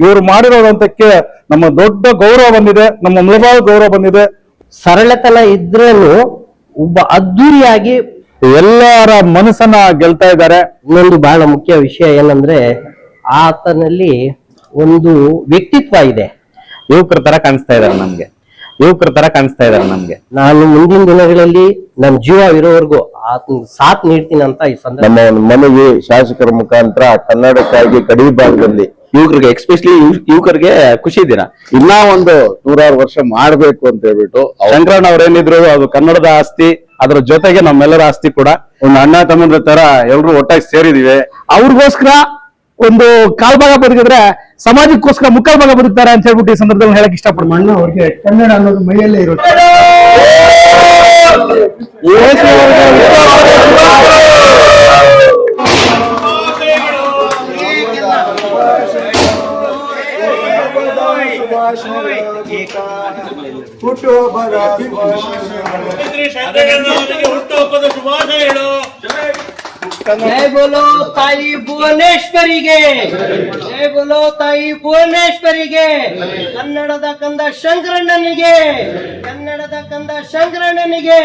ಇವರು ಮಾಡಿರೋದಂತಕ್ಕೆ ನಮ್ಮ ದೊಡ್ಡ ಗೌರವ ಬಂದಿದೆ ನಮ್ಮ ಮೃಗಾಲ ಗೌರವ ಬಂದಿದೆ. ಸರಳತನ ಇದ್ರಲ್ಲೂ ಒಬ್ಬ ಅದ್ದೂರಿಯಾಗಿ ಎಲ್ಲರ ಮನಸ್ಸನ್ನ ಗೆಲ್ತಾ ಇದ್ದಾರೆ. ಇನ್ನೊಂದು ಬಹಳ ಮುಖ್ಯ ವಿಷಯ ಏನಂದ್ರೆ ಆತನಲ್ಲಿ ಒಂದು ವ್ಯಕ್ತಿತ್ವ ಇದೆ. ಯುವಕರ ತರ ಕಾಣಿಸ್ತಾ ಇದ್ದಾರೆ ನಮ್ಗೆ. ಯುವಕರ ತರ ಕಾಣಿಸ್ತಾ ಇದ್ದಾರೆ ನಮ್ಗೆ. ನಾನು ಮುಂದಿನ ದಿನಗಳಲ್ಲಿ ನನ್ನ ಜೀವ ಇರೋವರೆಗೂ ಆತನ ಸಾಥ್ ನೀಡ್ತೀನಿ ಅಂತ ಈ ಸಂದರ್ಭ ನಮ್ಮ ಶಾಸಕರ ಮುಖಾಂತರ ಕನ್ನಡಕ್ಕಾಗಿ ಕಡಿ ಭಾಗದಲ್ಲಿ ಯುವಕರಿಗೆ ಎಕ್ಸ್ಪೆಷಲಿ ಯುವಕರಿಗೆ ಖುಷಿ ದಿನ. ಇನ್ನ ಒಂದು ನೂರಾರು ವರ್ಷ ಮಾಡ್ಬೇಕು ಅಂತ ಹೇಳ್ಬಿಟ್ಟು ಶಂಕರಣ್ಣ ಅವ್ರು ಏನಿದ್ರು ಅದು ಕನ್ನಡದ ಆಸ್ತಿ ಅದ್ರ ಜೊತೆಗೆ ನಮ್ಮೆಲ್ಲರ ಆಸ್ತಿ ಕೂಡ. ಒಂದು ಅಣ್ಣ ತಮ್ಮಂದ್ರ ತರ ಎಲ್ರು ಒಟ್ಟಾಗಿ ಸೇರಿದೀವಿ. ಅವ್ರಿಗೋಸ್ಕರ ಒಂದು ಕಾಲ್ಭಾಗ ಬದುಕಿದ್ರೆ ಸಮಾಜಕ್ಕೋಸ್ಕರ ಮುಕ್ಕಾಲ್ ಭಾಗ ಬದುಕ್ತಾರೆ ಅಂತ ಹೇಳ್ಬಿಟ್ಟು ಈ ಸಂದರ್ಭದಲ್ಲಿ ಹೇಳಕ್ ಇಷ್ಟಪಡ್ತೀನಿ. ಅವ್ರಿಗೆ ಕನ್ನಡ ಅನ್ನೋದು ಮೈಯಲ್ಲೇ ಇರುತ್ತೆ. ಜೈ ಬೋಲೋ ತಾಯಿ ಭುವನೇಶ್ವರಿಗೆ. ಜೈ ಬೋಲೋ ತಾಯಿ ಭುವನೇಶ್ವರಿಗೆ. ಕನ್ನಡದ ಕಂದ ಶಂಕರಣ್ಣನಿಗೆ. ಕನ್ನಡದ ಕಂದ ಶಂಕರಣ್ಣನಿಗೆ.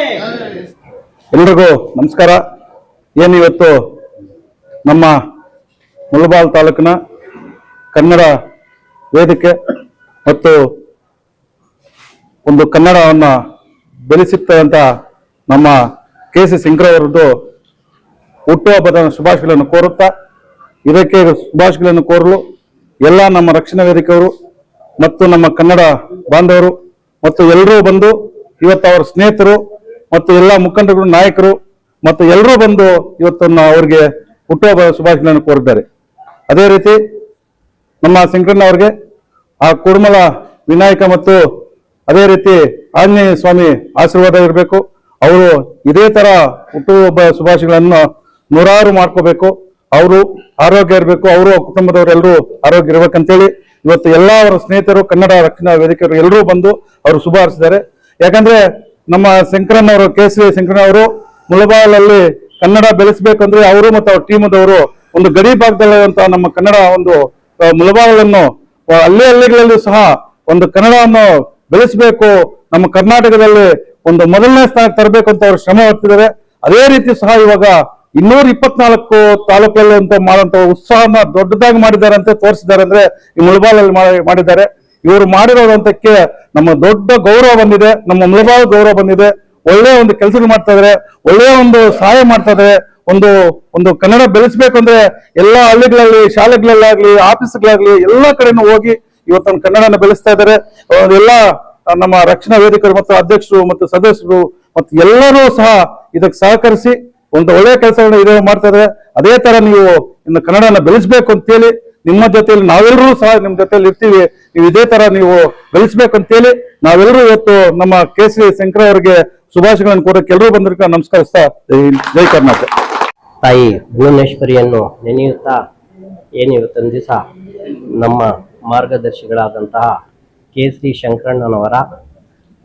ಎಲ್ರಿಗೂ ನಮಸ್ಕಾರ. ಏನು ಇವತ್ತು ನಮ್ಮ ಮುಳಬಾಲ್ ತಾಲೂಕಿನ ಕನ್ನಡ ವೇದಿಕೆ ಮತ್ತು ಒಂದು ಕನ್ನಡವನ್ನು ಬೆಳೆಸುತ್ತಂತ ನಮ್ಮ ಕೆ ಸಿ ಸಿಂಗ್ರವರದ್ದು ಹುಟ್ಟುಹಬ್ಬದ ಶುಭಾಶಯಗಳನ್ನು ಕೋರುತ್ತಾ, ಇದಕ್ಕೆ ಶುಭಾಶಯಗಳನ್ನು ಕೋರಲು ಎಲ್ಲ ನಮ್ಮ ರಕ್ಷಣಾ ವೇದಿಕೆಯವರು ಮತ್ತು ನಮ್ಮ ಕನ್ನಡ ಬಾಂಧವರು ಮತ್ತು ಎಲ್ಲರೂ ಬಂದು ಇವತ್ತು ಅವರ ಸ್ನೇಹಿತರು ಮತ್ತು ಎಲ್ಲ ಮುಖಂಡರು, ನಾಯಕರು ಮತ್ತು ಎಲ್ಲರೂ ಬಂದು ಇವತ್ತನ್ನು ಅವರಿಗೆ ಹುಟ್ಟುಹಬ್ಬದ ಶುಭಾಶಯಗಳನ್ನು ಕೋರಿದ್ದಾರೆ. ಅದೇ ರೀತಿ ನಮ್ಮ ಶಂಕರಣ್ಣ ಅವರಿಗೆ ಆ ಕುಡುಮಲ ವಿನಾಯಕ ಮತ್ತು ಅದೇ ರೀತಿ ಆಂಜನೇಯ ಸ್ವಾಮಿ ಆಶೀರ್ವಾದ ಇರಬೇಕು. ಅವರು ಇದೇ ತರ ಹುಟ್ಟುಹಬ್ಬ ಶುಭಾಶಯಗಳನ್ನು ನೂರಾರು ಮಾಡ್ಕೋಬೇಕು. ಅವರು ಆರೋಗ್ಯ ಇರಬೇಕು, ಅವರು ಕುಟುಂಬದವರೆಲ್ಲರೂ ಆರೋಗ್ಯ ಇರಬೇಕಂತೇಳಿ ಇವತ್ತು ಎಲ್ಲ ಅವರ ಸ್ನೇಹಿತರು, ಕನ್ನಡ ರಕ್ಷಣಾ ವೇದಿಕೆಯವರು ಎಲ್ಲರೂ ಬಂದು ಅವರು ಶುಭ ಹಾರಿಸಿದ್ದಾರೆ ಯಾಕಂದ್ರೆ ನಮ್ಮ ಶಂಕರನ್ ಅವರು ಸಿ ಶಂಕರನ್ ಅವರು ಮುಳಬಾಲಲ್ಲಿ ಕನ್ನಡ ಬೆಳೆಸಬೇಕಂದ್ರೆ ಅವರು ಮತ್ತು ಅವ್ರ ಟೀಮದವರು ಒಂದು ಗಡಿ ಭಾಗದಲ್ಲಿರುವಂತಹ ನಮ್ಮ ಕನ್ನಡ ಒಂದು ಮುಳಬಾಲನ್ನು ಹಳ್ಳಿ ಹಳ್ಳಿಗಳಲ್ಲೂ ಸಹ ಒಂದು ಕನ್ನಡವನ್ನು ಬೆಳೆಸಬೇಕು, ನಮ್ಮ ಕರ್ನಾಟಕದಲ್ಲಿ ಒಂದು ಮೊದಲನೇ ಸ್ಥಾನಕ್ಕೆ ತರಬೇಕು ಅಂತ ಅವರು ಶ್ರಮ ಹೊತ್ತಿದ್ದಾರೆ. ಅದೇ ರೀತಿ ಸಹ ಇವಾಗ ಇನ್ನೂರ ಇಪ್ಪತ್ನಾಲ್ಕು ತಾಲೂಕಲ್ಲಿ ಅಂತ ಮಾಡುವಂತ ಉತ್ಸಾಹನ ದೊಡ್ಡದಾಗಿ ಮಾಡಿದ್ದಾರೆ ಅಂತ ತೋರಿಸಿದ್ದಾರೆ ಅಂದ್ರೆ ಈ ಮುಳಬಾಲಲ್ಲಿ ಮಾಡಿ- ಮಾಡಿದ್ದಾರೆ. ಇವರು ಮಾಡಿರೋದಂತಕ್ಕೆ ನಮ್ಮ ದೊಡ್ಡ ಗೌರವ ಬಂದಿದೆ. ನಮ್ಮ ಮುಳಬಾಲ ಗೌರವ ಬಂದಿದೆ. ಒಳ್ಳೆಯ ಒಂದು ಕೆಲಸ ಮಾಡ್ತಾ ಇದಾರೆ. ಒಳ್ಳೆಯ ಒಂದು ಸಹಾಯ ಮಾಡ್ತಾ ಇದಾರೆ. ಒಂದು ಒಂದು ಕನ್ನಡ ಬೆಳೆಸ್ಬೇಕಂದ್ರೆ ಎಲ್ಲಾ ಹಳ್ಳಿಗಳಲ್ಲಿ, ಶಾಲೆಗಳಲ್ಲಾಗ್ಲಿ, ಆಫೀಸ್ಗಳಾಗ್ಲಿ ಎಲ್ಲಾ ಕಡೆನೂ ಹೋಗಿ ಇವತ್ತೊಂದು ಕನ್ನಡನ ಬೆಳೆಸ್ತಾ ಇದ್ದಾರೆ ಎಲ್ಲ ನಮ್ಮ ರಕ್ಷಣಾ ವೇದಿಕರು ಮತ್ತು ಅಧ್ಯಕ್ಷರು ಮತ್ತು ಸದಸ್ಯರು ಮತ್ತು ಎಲ್ಲರೂ ಸಹ ಇದಕ್ಕೆ ಸಹಕರಿಸಿ ಒಂದು ಒಳ್ಳೆಯ ಕೆಲಸಗಳನ್ನ ಇದೇ ಮಾಡ್ತಾ ಅದೇ ತರ ನೀವು ಇನ್ನು ಕನ್ನಡನ ಬೆಳೆಸ್ಬೇಕು ಅಂತೇಳಿ ನಿಮ್ಮ ಜೊತೆಯಲ್ಲಿ ನಾವೆಲ್ಲರೂ ಸಹ ನಿಮ್ಮ ಜೊತೆಯಲ್ಲಿ ಇರ್ತೀವಿ. ನೀವು ಇದೇ ತರ ನೀವು ಬೆಳೆಸ್ಬೇಕು ಅಂತೇಳಿ ನಾವೆಲ್ಲರೂ ಇವತ್ತು ನಮ್ಮ ಕೆ ಸಿ ಶಂಕರ ಅವರಿಗೆ ಶುಭಾಶಯಗಳನ್ನು ಕೋರಕ್ಕೆ ಎಲ್ಲರೂ ಬಂದಿರ್ಕ ನಮಸ್ಕರಿಸ್ತಾ ಜೈ ಕರ್ನಾಟಕ. ತಾಯಿ ಭುವನೇಶ್ವರಿಯನ್ನು ನೆನೆಯುತ್ತಾ ಏನು ಇವತ್ತೊಂದು ದಿವಸ ನಮ್ಮ ಮಾರ್ಗದರ್ಶಿಗಳಾದಂತಹ ಕೆ ಸಿ ಶಂಕರಣ್ಣನವರ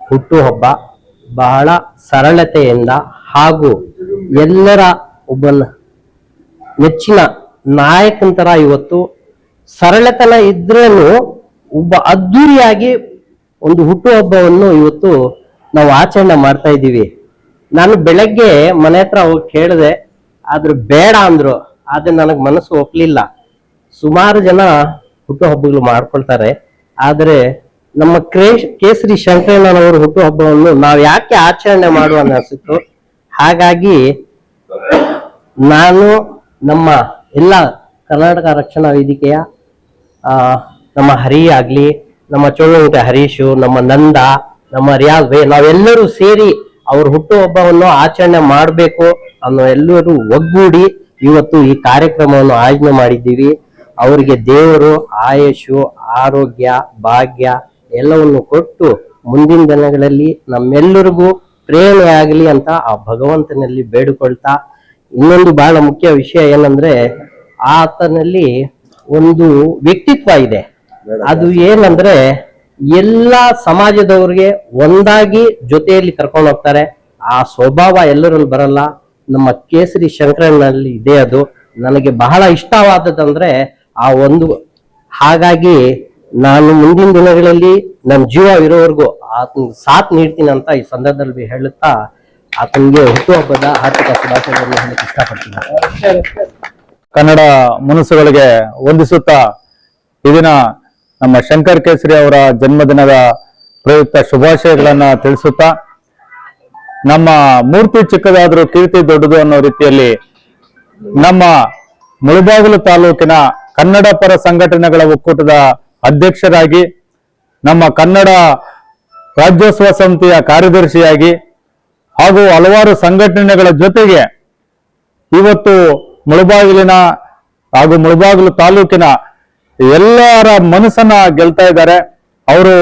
ಹುಟ್ಟುಹಬ್ಬ ಬಹಳ ಸರಳತೆಯಿಂದ ಹಾಗೂ ಎಲ್ಲರ ಒಬ್ಬ ನೆಚ್ಚಿನ ನಾಯಕಂತರ ಇವತ್ತು ಸರಳತನ ಇದ್ರೇನು ಒಬ್ಬ ಅದ್ದೂರಿಯಾಗಿ ಒಂದು ಹುಟ್ಟುಹಬ್ಬವನ್ನು ಇವತ್ತು ನಾವು ಆಚರಣೆ ಮಾಡ್ತಾ ಇದ್ದೀವಿ. ನಾನು ಬೆಳಗ್ಗೆ ಮನೆ ಹತ್ರ ಹೋಗಿ ಕೇಳಿದೆ, ಆದ್ರೆ ಬೇಡ ಅಂದ್ರು, ಆದ್ರೆ ನನಗೆ ಮನಸ್ಸು ಒಪ್ಲಿಲ್ಲ. ಸುಮಾರು ಜನ ಹುಟ್ಟುಹಬ್ಬಗಳು ಮಾಡ್ಕೊಳ್ತಾರೆ, ಆದ್ರೆ ನಮ್ಮ ಕೇಸರಿ ಶಂಕರಣ್ಣನವರ ಹುಟ್ಟುಹಬ್ಬವನ್ನು ನಾವು ಯಾಕೆ ಆಚರಣೆ ಮಾಡುವ ಅನಿಸಿತ್ತು ಹಾಗಾಗಿ ನಾನು ನಮ್ಮ ಎಲ್ಲ ಕರ್ನಾಟಕ ರಕ್ಷಣಾ ವೇದಿಕೆಯ ನಮ್ಮ ಹರಿ ಆಗ್ಲಿ, ನಮ್ಮ ಚೋಳಂಟೆ ಹರೀಶು, ನಮ್ಮ ನಂದ, ನಮ್ಮ ರಿಯಾಜ್ ಭೈ, ನಾವೆಲ್ಲರೂ ಸೇರಿ ಅವ್ರ ಹುಟ್ಟುಹಬ್ಬವನ್ನು ಆಚರಣೆ ಮಾಡಬೇಕು ಅನ್ನೋ ಎಲ್ಲರೂ ಒಗ್ಗೂಡಿ ಇವತ್ತು ಈ ಕಾರ್ಯಕ್ರಮವನ್ನು ಆಯೋಜನೆ ಮಾಡಿದ್ದೀವಿ. ಅವರಿಗೆ ದೇವರು ಆಯುಷು ಆರೋಗ್ಯ, ಭಾಗ್ಯ ಎಲ್ಲವನ್ನು ಕೊಟ್ಟು ಮುಂದಿನ ದಿನಗಳಲ್ಲಿ ನಮ್ಮೆಲ್ಲರಿಗೂ ಪ್ರೇರಣೆಯಾಗಲಿ ಅಂತ ಆ ಭಗವಂತನಲ್ಲಿ ಬೇಡಿಕೊಳ್ತಾ ಇನ್ನೊಂದು ಬಹಳ ಮುಖ್ಯ ವಿಷಯ ಏನಂದ್ರೆ ಆತನಲ್ಲಿ ಒಂದು ವ್ಯಕ್ತಿತ್ವ ಇದೆ. ಅದು ಏನಂದ್ರೆ ಎಲ್ಲ ಸಮಾಜದವ್ರಿಗೆ ಒಂದಾಗಿ ಜೊತೆಯಲ್ಲಿ ಕರ್ಕೊಂಡು ಹೋಗ್ತಾರೆ. ಆ ಸ್ವಭಾವ ಎಲ್ಲರಲ್ಲಿ ಬರಲ್ಲ. ನಮ್ಮ ಕೇಸರಿ ಶಂಕರನಲ್ಲಿ ಇದೆ ಅದು. ನನಗೆ ಬಹಳ ಇಷ್ಟವಾದದಂದ್ರೆ ಆ ಒಂದು ಹಾಗಾಗಿ ನಾನು ಮುಂದಿನ ದಿನಗಳಲ್ಲಿ ನಮ್ಮ ಜೀವ ಇರೋವರೆಗೂ ಆತನ ಸಾಥ್ ನೀಡ್ತೀನಿ ಅಂತ ಈ ಸಂದರ್ಭದಲ್ಲಿ ಹೇಳುತ್ತಾ ಆತನಿಗೆ ಹುಟ್ಟುಹಬ್ಬದ ಆರ್ಥಿಕ ಶುಭಾಶಯಗಳನ್ನು ಹೇಳಕ್ಕೆ ಇಷ್ಟಪಡ್ತೀನಿ. ಕನ್ನಡ ಮನಸ್ಸುಗಳಿಗೆ ವಂದಿಸುತ್ತಾ ಈ ನಮ್ಮ ಶಂಕರ್ ಕೇಸರಿ ಅವರ ಜನ್ಮದಿನದ ಪ್ರಯುಕ್ತ ಶುಭಾಶಯಗಳನ್ನ ತಿಳಿಸುತ್ತಾ ನಮ್ಮ ಮೂರ್ತಿ ಚಿಕ್ಕದಾದರೂ ಕೀರ್ತಿ ದೊಡ್ಡದು ಅನ್ನೋ ರೀತಿಯಲ್ಲಿ ನಮ್ಮ ಮುಳಬಾಗಿಲು ತಾಲೂಕಿನ ಕನ್ನಡ ಪರ ಸಂಘಟನೆಗಳ ಒಕ್ಕೂಟದ ಅಧ್ಯಕ್ಷರಾಗಿ, ನಮ್ಮ ಕನ್ನಡ ರಾಜ್ಯೋತ್ಸವ ಸಮಿತಿಯ ಕಾರ್ಯದರ್ಶಿಯಾಗಿ ಹಾಗೂ ಹಲವಾರು ಸಂಘಟನೆಗಳ ಜೊತೆಗೆ ಇವತ್ತು ಮುಳಬಾಗಿಲಿನ ಹಾಗೂ ಮುಳಬಾಗಿಲು ತಾಲೂಕಿನ ಎಲ್ಲರ ಮನಸ್ಸನ್ನ ಗೆಲ್ತಾ ಇದ್ದಾರೆ. ಅವರು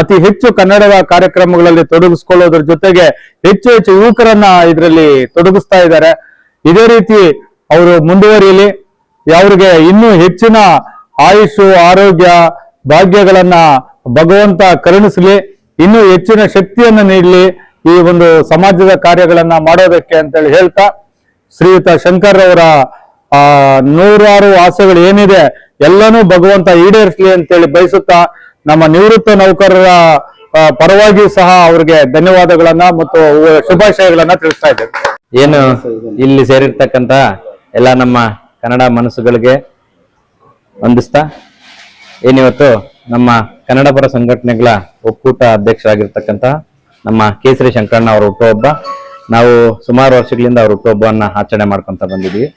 ಅತಿ ಹೆಚ್ಚು ಕನ್ನಡದ ಕಾರ್ಯಕ್ರಮಗಳಲ್ಲಿ ತೊಡಗಿಸ್ಕೊಳ್ಳೋದ್ರ ಜೊತೆಗೆ ಹೆಚ್ಚು ಹೆಚ್ಚು ಯುವಕರನ್ನ ಇದರಲ್ಲಿ ತೊಡಗಿಸ್ತಾ ಇದ್ದಾರೆ. ಇದೇ ರೀತಿ ಅವರು ಮುಂದುವರಿಯಲಿ. ಅವ್ರಿಗೆ ಇನ್ನೂ ಹೆಚ್ಚಿನ ಆಯುಷು, ಆರೋಗ್ಯ ಭಾಗ್ಯಗಳನ್ನ ಭಗವಂತ ಕರುಣಿಸಲಿ, ಇನ್ನೂ ಹೆಚ್ಚಿನ ಶಕ್ತಿಯನ್ನು ನೀಡಲಿ ಈ ಒಂದು ಸಮಾಜದ ಕಾರ್ಯಗಳನ್ನ ಮಾಡೋದಕ್ಕೆ ಅಂತೇಳಿ ಹೇಳ್ತಾ, ಶ್ರೀಯುತ ಶಂಕರ್ ಅವರ ಆ, ನೂರಾರು ಆಸೆಗಳು ಏನಿದೆ, ಎಲ್ಲನೂ ಭಗವಂತ ಈಡೇರಿಸಲಿ ಅಂತೇಳಿ ಬಯಸುತ್ತಾ, ನಮ್ಮ ನಿವೃತ್ತ ನೌಕರರ ಪರವಾಗಿ ಸಹ ಅವರಿಗೆ ಧನ್ಯವಾದಗಳನ್ನ ಮತ್ತು ಶುಭಾಶಯಗಳನ್ನ ತಿಳಿಸ್ತಾ ಇದ್ದೇವೆ. ಏನು ಇಲ್ಲಿ ಸೇರಿರ್ತಕ್ಕಂತ ಎಲ್ಲ ನಮ್ಮ ಕನ್ನಡ ಮನಸ್ಸುಗಳಿಗೆ ವಂದಿಸ್ತಾ ಏನಿವತ್ತು ನಮ್ಮ ಕನ್ನಡ ಪರ ಸಂಘಟನೆಗಳ ಒಕ್ಕೂಟ ಅಧ್ಯಕ್ಷರಾಗಿರ್ತಕ್ಕಂಥ ನಮ್ಮ ಕೇಸರಿ ಶಂಕರಣ್ಣ ಅವರ ಹುಟ್ಟುಹಬ್ಬ ನಾವು ಸುಮಾರು ವರ್ಷಗಳಿಂದ ಅವ್ರ ಹುಟ್ಟುಹಬ್ಬವನ್ನ ಆಚರಣೆ ಮಾಡ್ಕೊಂತ ಬಂದಿದ್ದೀವಿ.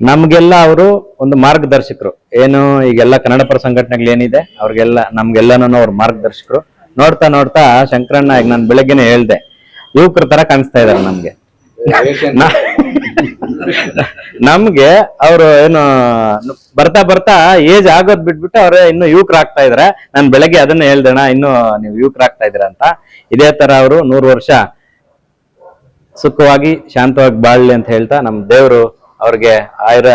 ನಮ್ಗೆಲ್ಲ ಅವರು ಒಂದು ಮಾರ್ಗದರ್ಶಕರು. ಏನು ಈಗೆಲ್ಲ ಕನ್ನಡ ಪರ ಸಂಘಟನೆಗಳು ಏನಿದೆ, ಅವ್ರಿಗೆಲ್ಲ ನಮ್ಗೆಲ್ಲನೂ ಅವ್ರ ಮಾರ್ಗದರ್ಶಕರು. ನೋಡ್ತಾ ನೋಡ್ತಾ ಶಂಕರಣ್ಣ ಈಗ ನಾನು ಬೆಳಗ್ಗೆನೆ ಹೇಳ್ದೆ ಯುವಕರ ತರ ಕಾಣಿಸ್ತಾ ಇದಾರೆ ನಮ್ಗೆ. ನಮ್ಗೆ ಅವರು ಏನು ಬರ್ತಾ ಬರ್ತಾ ಏಜ್ ಆಗೋದ್ ಬಿಟ್ಬಿಟ್ಟು ಅವ್ರ ಇನ್ನು ಯುವಕರಾಗ್ತಾ ಇದಾರೆ. ನಾನ್ ಬೆಳಗ್ಗೆ ಅದನ್ನ ಹೇಳ್ದಣ ಇನ್ನು ನೀವು ಯುವಕರಾಗ್ತಾ ಇದೀರ ಅಂತ. ಇದೇ ತರ ಅವರು ನೂರು ವರ್ಷ ಸುಖವಾಗಿ ಶಾಂತವಾಗಿ ಬಾಳ್ಲಿ ಅಂತ ಹೇಳ್ತಾ ನಮ್ ದೇವರು ಅವ್ರಿಗೆ ಆಯುರ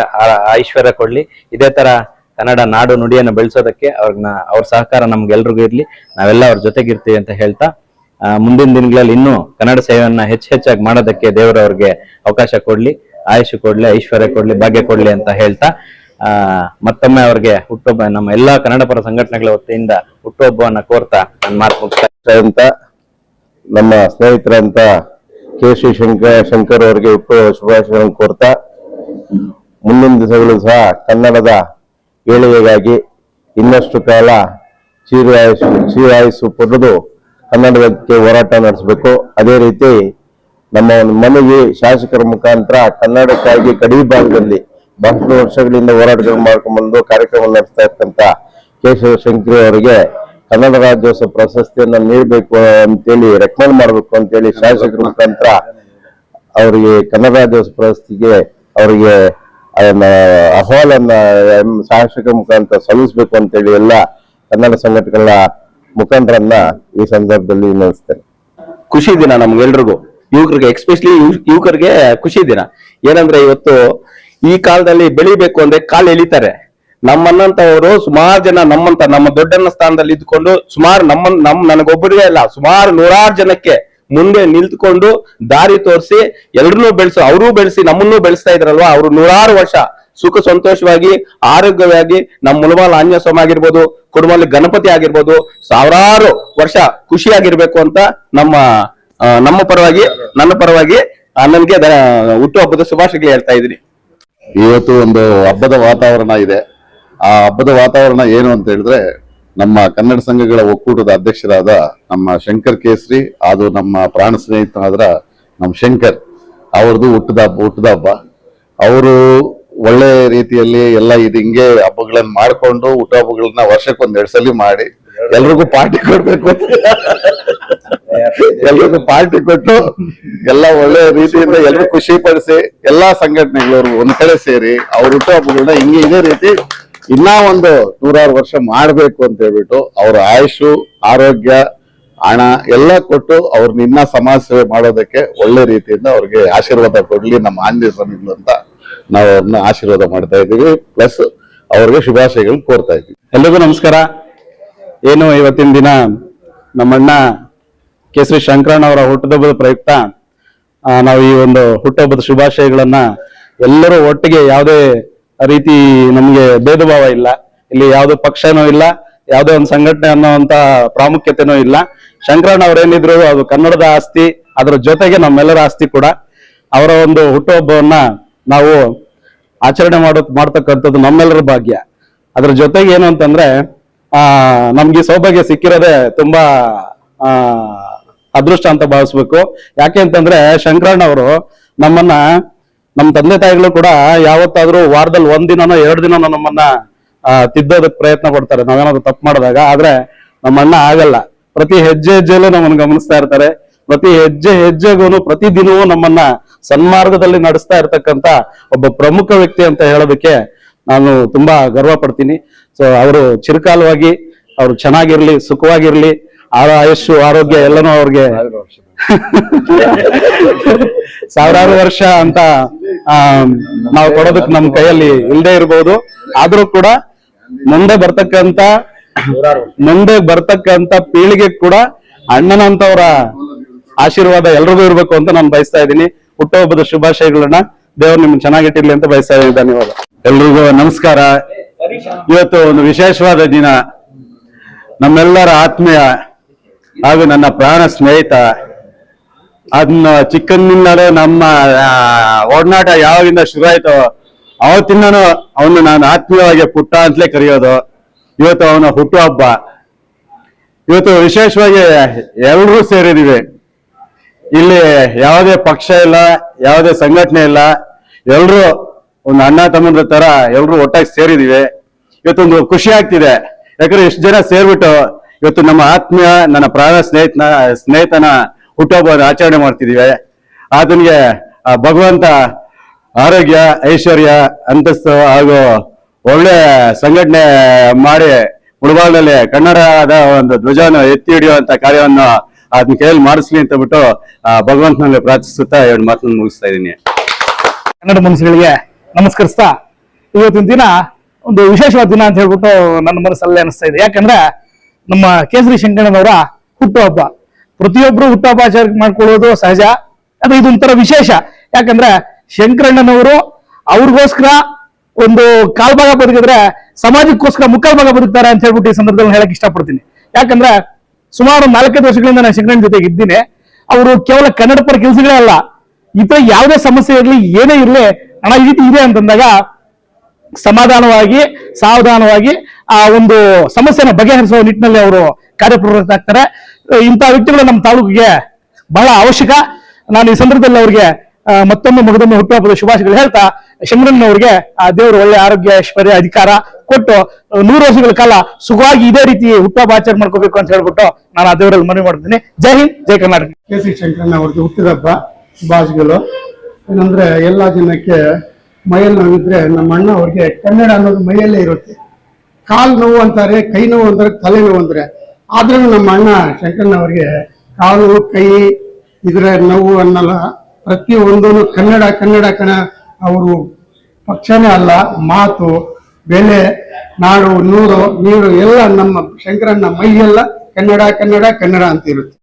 ಐಶ್ವರ್ಯ ಕೊಡ್ಲಿ. ಇದೇ ತರ ಕನ್ನಡ ನಾಡು ನುಡಿಯನ್ನು ಬೆಳೆಸೋದಕ್ಕೆ ಅವ್ರನ್ನ ಅವ್ರ ಸಹಕಾರ ನಮ್ಗೆಲ್ರಿಗೂ ಇರ್ಲಿ. ನಾವೆಲ್ಲ ಅವ್ರ ಜೊತೆಗಿರ್ತೀವಿ ಅಂತ ಹೇಳ್ತಾ ಮುಂದಿನ ದಿನಗಳಲ್ಲಿ ಇನ್ನೂ ಕನ್ನಡ ಸೇವೆಯನ್ನ ಹೆಚ್ಚು ಹೆಚ್ಚಾಗಿ ಮಾಡೋದಕ್ಕೆ ದೇವರವ್ರಿಗೆ ಅವಕಾಶ ಕೊಡ್ಲಿ, ಆಯುಷ್ ಕೊಡ್ಲಿ, ಐಶ್ವರ್ಯ ಕೊಡ್ಲಿ, ಭಾಗ್ಯ ಕೊಡ್ಲಿ ಅಂತ ಹೇಳ್ತಾ ಮತ್ತೊಮ್ಮೆ ಅವ್ರಿಗೆ ಹುಟ್ಟುಹಬ್ಬ, ನಮ್ಮ ಎಲ್ಲಾ ಕನ್ನಡ ಪರ ಸಂಘಟನೆಗಳ ವತಿಯಿಂದ ಹುಟ್ಟುಹಬ್ಬವನ್ನ ಕೋರ್ತಾ ನನ್ನ ಮಾತು ಅಂತ ನಮ್ಮ ಸ್ನೇಹಿತರಂತ ಕೆ ಶ್ರೀ ಶಂಕರ್ ಶಂಕರ್ ಅವರಿಗೆ ಹುಟ್ಟು ಶುಭಾಶಯಗಳನ್ನು ಕೋರ್ತಾ, ಮುಂದಿನ ದಿವಸಗಳು ಸಹ ಕನ್ನಡದ ಏಳಿಗೆಗಾಗಿ ಇನ್ನಷ್ಟು ಕಾಲ ಚಿರಾಯಸ್ಸು ಚಿರಾಯಸ್ಸು ಪಡೆದು ಕನ್ನಡಕ್ಕೆ ಹೋರಾಟ ನಡೆಸಬೇಕು. ಅದೇ ರೀತಿ ನಮ್ಮ ಒಂದು ಮನವಿ ಶಾಸಕರ ಮುಖಾಂತರ ಕನ್ನಡಕ್ಕಾಗಿ ಕಡಿ ಭಾಗದಲ್ಲಿ ಬಹಳಷ್ಟು ವರ್ಷಗಳಿಂದ ಹೋರಾಟಗಳು ಮಾಡ್ಕೊಂಡ್ಬಂದು ಕಾರ್ಯಕ್ರಮ ನಡೆಸ್ತಾ ಇರ್ತಕ್ಕಂಥ ಕೇಶವ ಶಂಕರಿ ಅವರಿಗೆ ಕನ್ನಡ ರಾಜ್ಯೋತ್ಸವ ಪ್ರಶಸ್ತಿಯನ್ನು ನೀಡಬೇಕು ಅಂತೇಳಿ ರೆಕಮೆಂಡ್ ಮಾಡಬೇಕು ಅಂತೇಳಿ ಶಾಸಕರ ಮುಖಾಂತರ ಅವರಿಗೆ ಕನ್ನಡ ರಾಜ್ಯೋತ್ಸವ ಪ್ರಶಸ್ತಿಗೆ ಅವರಿಗೆ ಅದನ್ನ ಅಹವಾಲನ್ನ ಶಾಸಕರ ಮುಖಾಂತರ ಸಲ್ಲಿಸಬೇಕು ಅಂತೇಳಿ ಎಲ್ಲ ಕನ್ನಡ ಸಂಘಟನೆಗಳ ಮುಖಂಡರನ್ನ ಈ ಸಂದರ್ಭದಲ್ಲಿ ವಿನಂತಿಸ್ತೇನೆ. ಖುಷಿ ದಿನ ನಮ್ಗೆಲ್ರಿಗೂ. ಯುವಕರಿಗೆ ಎಕ್ಸ್ಪೆಷಲಿ ಯುವಕರಿಗೆ ಖುಷಿ ದಿನ. ಏನಂದ್ರೆ ಇವತ್ತು ಈ ಕಾಲದಲ್ಲಿ ಬೆಳಿಬೇಕು ಅಂದ್ರೆ ಕಾಲ್ ಎಳಿತಾರೆ. ನಮ್ಮನ್ನಂತವರು ಸುಮಾರು ಜನ ನಮ್ಮಂತ, ನಮ್ಮ ದೊಡ್ಡನ್ನ ಸ್ಥಾನದಲ್ಲಿ ಇದ್ಕೊಂಡು ಸುಮಾರು ನಮ್ಮ, ನಮ್ ನನಗೊಬ್ಬರಿಗೆ ಅಲ್ಲ, ಸುಮಾರು ನೂರಾರು ಜನಕ್ಕೆ ಮುಂದೆ ನಿಂತ್ಕೊಂಡು ದಾರಿ ತೋರಿಸಿ, ಎಲ್ರನ್ನೂ ಬೆಳೆಸು, ಅವರೂ ಬೆಳೆಸಿ, ನಮ್ಮನ್ನೂ ಬೆಳೆಸ್ತಾ ಇದ್ರಲ್ವಾ? ಅವರು ನೂರಾರು ವರ್ಷ ಸುಖ ಸಂತೋಷವಾಗಿ, ಆರೋಗ್ಯವಾಗಿ, ನಮ್ಮ ಮುಲಬಾಲ್ ಆಂಜನೇಯ ಸ್ವಾಮಿ ಆಗಿರ್ಬೋದು ಕುಡುಮಲ್ಲಿ ಗಣಪತಿ ಆಗಿರ್ಬೋದು, ಸಾವಿರಾರು ವರ್ಷ ಖುಷಿಯಾಗಿರ್ಬೇಕು ಅಂತ ನಮ್ಮ ನಮ್ಮ ಪರವಾಗಿ, ನನ್ನ ಪರವಾಗಿ ಅಣ್ಣನಿಗೆ ಹುಟ್ಟು ಹುಟ್ಟುಹಬ್ಬದ ಶುಭಾಶಯಗಳು ಹೇಳ್ತಾ ಇದ್ದೀನಿ. ಇವತ್ತು ಒಂದು ಹಬ್ಬದ ವಾತಾವರಣ ಇದೆ. ಆ ಹಬ್ಬದ ವಾತಾವರಣ ಏನು ಅಂತ ಹೇಳಿದ್ರೆ, ನಮ್ಮ ಕನ್ನಡ ಸಂಘಗಳ ಒಕ್ಕೂಟದ ಅಧ್ಯಕ್ಷರಾದ ನಮ್ಮ ಶಂಕರ್ ಕೇಸರಿ, ಅದು ನಮ್ಮ ಪ್ರಾಣ ಸ್ನೇಹಿತನಾದ್ರ ನಮ್ಮ ಶಂಕರ್, ಅವ್ರದ್ದು ಹುಟ್ಟದ ಹಬ್ಬ ಹುಟ್ಟದ ಹಬ್ಬ. ಅವರು ಒಳ್ಳೆ ರೀತಿಯಲ್ಲಿ ಎಲ್ಲ ಇದು ಹಿಂಗೆ ಹಬ್ಬಗಳನ್ನ ಮಾಡ್ಕೊಂಡು ಊಟ ಹಬ್ಬಗಳನ್ನ ವರ್ಷಕ್ಕೊಂದ್ ಎರಡ್ ಸಲ ಮಾಡಿ ಎಲ್ರಿಗೂ ಪಾರ್ಟಿ ಕೊಡ್ಬೇಕು. ಅಂತ ಎಲ್ರಿಗೂ ಪಾರ್ಟಿ ಕೊಟ್ಟು ಎಲ್ಲ ಒಳ್ಳೆ ರೀತಿಯಿಂದ ಎಲ್ರು ಖುಷಿ ಪಡಿಸಿ ಎಲ್ಲಾ ಸಂಘಟನೆಗಳವರು ಒಂದ್ ಕಡೆ ಸೇರಿ ಅವ್ರ ಹುಟ್ಟುಹಬ್ಬಗಳನ್ನ ಹಿಂಗೆ ಇದೇ ರೀತಿ ಇನ್ನ ಒಂದು ನೂರಾರು ವರ್ಷ ಮಾಡ್ಬೇಕು ಅಂತ ಹೇಳ್ಬಿಟ್ಟು ಅವ್ರ ಆಯುಷು, ಆರೋಗ್ಯ, ಹಣ ಎಲ್ಲ ಕೊಟ್ಟು ಅವ್ರನ್ನ ಇನ್ನ ಸಮಾಜ ಸೇವೆ ಮಾಡೋದಕ್ಕೆ ಒಳ್ಳೆ ರೀತಿಯಿಂದ ಅವ್ರಿಗೆ ಆಶೀರ್ವಾದ ಕೊಡ್ಲಿ ನಮ್ಮ ಆಂಜನೇಯ ಸ್ವಾಮಿಗಳು ಅಂತ ನಾವು ಅವ್ರನ್ನ ಆಶೀರ್ವಾದ ಮಾಡ್ತಾ ಇದ್ದೀವಿ. ಪ್ಲಸ್ ಅವ್ರಿಗೆ ಶುಭಾಶಯಗಳು ಕೋರ್ತಾ ಇದ್ದೀವಿ. ಎಲ್ಲರಿಗೂ ನಮಸ್ಕಾರ. ಏನು ಇವತ್ತಿನ ದಿನ ನಮ್ಮಣ್ಣ ಕೇಸರಿ ಶಂಕರಣ್ಣ ಅವರ ಹುಟ್ಟುಹಬ್ಬದ ಪ್ರಯುಕ್ತ ನಾವು ಈ ಒಂದು ಹುಟ್ಟುಹಬ್ಬದ ಶುಭಾಶಯಗಳನ್ನ ಎಲ್ಲರೂ ಒಟ್ಟಿಗೆ ಯಾವುದೇ ರೀತಿ ನಮಗೆ ಭೇದ ಭಾವ ಇಲ್ಲ. ಇಲ್ಲಿ ಯಾವ್ದು ಪಕ್ಷನೂ ಇಲ್ಲ, ಯಾವುದೇ ಒಂದು ಸಂಘಟನೆ ಅನ್ನೋಂತ ಪ್ರಾಮುಖ್ಯತೆನೂ ಇಲ್ಲ. ಶಂಕರಣ್ಣ ಅವ್ರೇನಿದ್ರು ಅದು ಕನ್ನಡದ ಆಸ್ತಿ, ಅದರ ಜೊತೆಗೆ ನಮ್ಮೆಲ್ಲರ ಆಸ್ತಿ ಕೂಡ. ಅವರ ಒಂದು ಹುಟ್ಟುಹಬ್ಬವನ್ನ ನಾವು ಆಚರಣೆ ಮಾಡೋಕ್ ಮಾಡ್ತಕ್ಕಂಥದ್ದು ನಮ್ಮೆಲ್ಲರ ಭಾಗ್ಯ. ಅದ್ರ ಜೊತೆಗೆ ಏನು ಅಂತಂದ್ರೆ, ಆ, ನಮ್ಗೆ ಸೌಭಾಗ್ಯ ಸಿಕ್ಕಿರೋದೇ ತುಂಬಾ, ಆ, ಅದೃಷ್ಟ ಅಂತ ಭಾವಿಸ್ಬೇಕು. ಯಾಕೆ ಅಂತಂದ್ರೆ, ಶಂಕರಣ್ಣ ಅವರು ನಮ್ಮನ್ನ ನಮ್ಮ ತಂದೆ ತಾಯಿಗಳು ಕೂಡ ಯಾವತ್ತಾದ್ರೂ ವಾರದಲ್ಲಿ ಒಂದ್ ದಿನನೋ ಎರಡು ದಿನನೋ ನಮ್ಮನ್ನ ತಿದ್ದೋದಕ್ಕೆ ತಿದ್ದೋದಕ್ ಪ್ರಯತ್ನ ಪಡ್ತಾರೆ. ನಾವೇನಾದ್ರು ತಪ್ಪು ಮಾಡಿದಾಗ, ಆದ್ರೆ ನಮ್ಮಣ್ಣ ಆಗಲ್ಲ. ಪ್ರತಿ ಹೆಜ್ಜೆ ಹೆಜ್ಜೆಯಲ್ಲೂ ನಮ್ಮನ್ನು ಗಮನಿಸ್ತಾ ಇರ್ತಾರೆ. ಪ್ರತಿ ಹೆಜ್ಜೆ ಹೆಜ್ಜೆಗೂ ಪ್ರತಿ ದಿನವೂ ನಮ್ಮನ್ನ ಸನ್ಮಾರ್ಗದಲ್ಲಿ ನಡೆಸ್ತಾ ಇರ್ತಕ್ಕಂತ ಒಬ್ಬ ಪ್ರಮುಖ ವ್ಯಕ್ತಿ ಅಂತ ಹೇಳೋದಕ್ಕೆ ನಾನು ತುಂಬಾ ಗರ್ವ ಪಡ್ತೀನಿ ಸೊ ಅವರು ಚಿರಕಾಲವಾಗಿ, ಅವ್ರು ಚೆನ್ನಾಗಿರ್ಲಿ, ಸುಖವಾಗಿರ್ಲಿ ಆ ಆಯುಷ್ಯು, ಆರೋಗ್ಯ ಎಲ್ಲನೂ ಅವ್ರಿಗೆ ಸಾವಿರಾರು ವರ್ಷ ಅಂತ ನಾವು ಕೊಡೋದಕ್ಕೆ ನಮ್ಮ ಕೈಯಲ್ಲಿ ಇಲ್ಲದೆ ಇರಬಹುದು ಆದ್ರೂ ಕೂಡ ಮುಂದೆ ಬರ್ತಕ್ಕಂತ ಮುಂದೆ ಬರ್ತಕ್ಕಂತ ಪೀಳಿಗೆ ಕೂಡ ಅಣ್ಣನಂತವರ ಆಶೀರ್ವಾದ ಎಲ್ರಿಗೂ ಇರ್ಬೇಕು ಅಂತ ನಾನು ಬಯಸ್ತಾ ಇದ್ದೀನಿ. ಹುಟ್ಟುಹಬ್ಬದ ಶುಭಾಶಯಗಳನ್ನ ದೇವರು ನಿಮ್ಗೆ ಚೆನ್ನಾಗಿಟ್ಟಿರ್ಲಿ ಅಂತ ಬಯಸ್ತಾ ಇದ್ದೀನಿ. ಧನ್ಯವಾದ. ಎಲ್ರಿಗೂ ನಮಸ್ಕಾರ. ಇವತ್ತು ಒಂದು ವಿಶೇಷವಾದ ದಿನ. ನಮ್ಮೆಲ್ಲರ ಆತ್ಮೀಯ ಹಾಗೂ ನನ್ನ ಪ್ರಾಣ ಸ್ನೇಹಿತ, ಅದನ್ನ ಚಿಕ್ಕಂದಿನಲ್ಲೇ ನಮ್ಮ ಒಡನಾಟ ಯಾವಾಗಿಂದ ಶುರು ಆಯ್ತೋ, ಅವತ್ತಿಂದನೂ ಅವನು ನಾನು ಆತ್ಮೀಯವಾಗಿ ಪುಟ್ಟ ಅಂತಲೇ ಕರೆಯೋದು. ಇವತ್ತು ಅವನ ಹುಟ್ಟುಹಬ್ಬ. ಇವತ್ತು ವಿಶೇಷವಾಗಿ ಎಲ್ಲರೂ ಸೇರಿದೀವಿ ಇಲ್ಲಿ ಯಾವುದೇ ಪಕ್ಷ ಇಲ್ಲ, ಯಾವುದೇ ಸಂಘಟನೆ ಇಲ್ಲ. ಎಲ್ಲರೂ ಒಂದು ಅಣ್ಣ ತಮ್ಮಂದ್ರ ತರ ಎಲ್ಲರೂ ಒಟ್ಟಾಗಿ ಸೇರಿದೀವಿ. ಇವತ್ತೊಂದು ಖುಷಿ ಆಗ್ತಿದೆ. ಯಾಕಂದ್ರೆ ಎಷ್ಟು ಜನ ಸೇರ್ಬಿಟ್ಟು ಇವತ್ತು ನಮ್ಮ ಆತ್ಮೀಯ, ನನ್ನ ಪ್ರಾಣ ಸ್ನೇಹಿತನ ಸ್ನೇಹಿತನ ಹುಟ್ಟುಹಬ್ಬ ಆಚರಣೆ ಮಾಡ್ತಿದೀವಿ. ಆತನಿಗೆ, ಆ, ಭಗವಂತ ಆರೋಗ್ಯ, ಐಶ್ವರ್ಯ, ಅಂತಸ್ತು ಹಾಗೂ ಒಳ್ಳೆ ಸಂಘಟನೆ ಮಾಡಿ ಮುಳಬಾಗ್ನಲ್ಲಿ ಕನ್ನಡದ ಒಂದು ಧ್ವಜವನ್ನು ಎತ್ತಿ ಹಿಡಿಯುವಂತ ಕಾರ್ಯವನ್ನು ಅದನ್ನ ಕೈಯಲ್ಲಿ ಮಾಡಿಸ್ಲಿ ಅಂತ ಬಿಟ್ಟು ಭಗವಂತನಲ್ಲಿ ಪ್ರಾರ್ಥಿಸುತ್ತಾ ಎರಡು ಮಾತನ್ನು ಮುಗಿಸ್ತಾ ಇದ್ದೀನಿ. ಕನ್ನಡ ಮನಸ್ಸುಗಳಿಗೆ ನಮಸ್ಕರಿಸ್ತಾ, ಇವತ್ತಿನ ದಿನ ಒಂದು ವಿಶೇಷವಾದ ದಿನ ಅಂತ ಹೇಳ್ಬಿಟ್ಟು ನನ್ನ ಮನಸ್ಸಲ್ಲಿ ಅನಿಸ್ತಾ ಇದೆ. ಯಾಕಂದ್ರೆ ನಮ್ಮ ಕೇಸರಿ ಶಂಕರಣ್ಣನವರ ಹುಟ್ಟುಹಬ್ಬ. ಪ್ರತಿಯೊಬ್ರು ಹುಟ್ಟುಹಬ್ಬ ಆಚರಣೆ ಮಾಡ್ಕೊಳ್ಳೋದು ಸಹಜ. ಅದು ಇದೊಂಥರ ವಿಶೇಷ. ಯಾಕಂದ್ರೆ ಶಂಕರಣ್ಣನವರು ಅವ್ರಿಗೋಸ್ಕರ ಒಂದು ಕಾಲ್ಭಾಗ ಬದುಕಿದ್ರೆ ಸಮಾಜಕ್ಕೋಸ್ಕರ ಮುಕ್ಕಾಲ್ ಭಾಗ ಬದುಕ್ತಾರೆ ಅಂತ ಹೇಳ್ಬಿಟ್ಟು ಈ ಸಂದರ್ಭದಲ್ಲಿ ಹೇಳಕ್ ಇಷ್ಟಪಡ್ತೀನಿ. ಯಾಕಂದ್ರೆ ಸುಮಾರು ನಾಲ್ಕೈದು ವರ್ಷಗಳಿಂದ ನಾನು ಶಂಕರಣ್ಣ ಜೊತೆಗೆ ಇದ್ದೀನಿ. ಅವರು ಕೇವಲ ಕನ್ನಡ ಪರ ಕೆಲಸಗಳೇ ಅಲ್ಲ ಇತರ ಯಾವುದೇ ಸಮಸ್ಯೆ ಇರಲಿ, ಏನೇ ಇರಲಿ, ಹಣ ಈ ರೀತಿ ಇದೆ ಅಂತಂದಾಗ ಸಮಾಧಾನವಾಗಿ, ಸಾವಧಾನವಾಗಿ ಆ ಒಂದು ಸಮಸ್ಯೆನ ಬಗೆಹರಿಸುವ ನಿಟ್ಟಿನಲ್ಲಿ ಅವರು ಕಾರ್ಯಪ್ರವೃತ್ತಾಗ್ತಾರೆ ಇಂತಹ ವ್ಯಕ್ತಿಗಳು ನಮ್ಮ ತಾಲೂಕಿಗೆ ಬಹಳ ಅವಶ್ಯಕ. ನಾನು ಈ ಸಂದರ್ಭದಲ್ಲಿ ಅವರಿಗೆ ಮತ್ತೊಮ್ಮೆ ಮಗದೊಮ್ಮೆ ಹುಟ್ಟುಹಬ್ಬದ ಶುಭಾಶಯಗಳು ಹೇಳ್ತಾ ಶಂಕರಣ್ಣ ಅವರಿಗೆ ಆ, ದೇವರು ಒಳ್ಳೆ ಆರೋಗ್ಯ ಐಶ್ವರ್ಯ ಅಧಿಕಾರ ಕೊಟ್ಟು ನೂರು ವರ್ಷಗಳ ಕಾಲ ಸುಖವಾಗಿ ಇದೇ ರೀತಿ ಹುಟ್ಟುಹಬ್ಬ ಆಚರಣೆ ಮಾಡ್ಕೋಬೇಕು ಅಂತ ಹೇಳ್ಬಿಟ್ಟು ನಾನು ಆ ದೇವರಲ್ಲಿ ಮನವಿ ಮಾಡ್ತೀನಿ. ಜೈ ಹಿಂದ್, ಜೈ ಕರ್ನಾಟಕ. ಕೆ ಸಿ ಶಂಕರಣ್ಣ ಅವ್ರಿಗೆ ಹುಟ್ಟಿದಬ್ಬ ಶುಭಾಶಯಗಳು. ಏನಂದ್ರೆ, ಎಲ್ಲಾ ಜನಕ್ಕೆ ಮೈಯಲ್ಲಿ ನೋವಿದ್ರೆ ನಮ್ಮ ಅಣ್ಣ ಅವ್ರಿಗೆ ಕನ್ನಡ ಅನ್ನೋದು ಮೈಯಲ್ಲೇ ಇರುತ್ತೆ. ಕಾಲ್ ನೋವು ಅಂತಾರೆ, ಕೈ ನೋವು ಅಂತಾರೆ, ತಲೆ ನೋವು ಅಂತಾರೆ. ಆದ್ರೂ ನಮ್ಮ ಅಣ್ಣ ಶಂಕರಣ್ಣ ಅವ್ರಿಗೆ ಕಾಲು, ಕೈ, ಇದ್ರೆ ನೋವು ಅನ್ನಲ್ಲ. ಪ್ರತಿ ಒಂದೂ ಕನ್ನಡ ಕನ್ನಡ ಕಣ ಅವರು ಪಕ್ಷನೇ ಅಲ್ಲ, ಮಾತು, ಬೆಲೆ, ನಾಡು, ನೂರು, ನೀರು, ಎಲ್ಲ ನಮ್ಮ ಶಂಕರಣ್ಣ ಮೈಯೆಲ್ಲ ಕನ್ನಡ ಕನ್ನಡ ಕನ್ನಡ ಅಂತ ಇರುತ್ತೆ.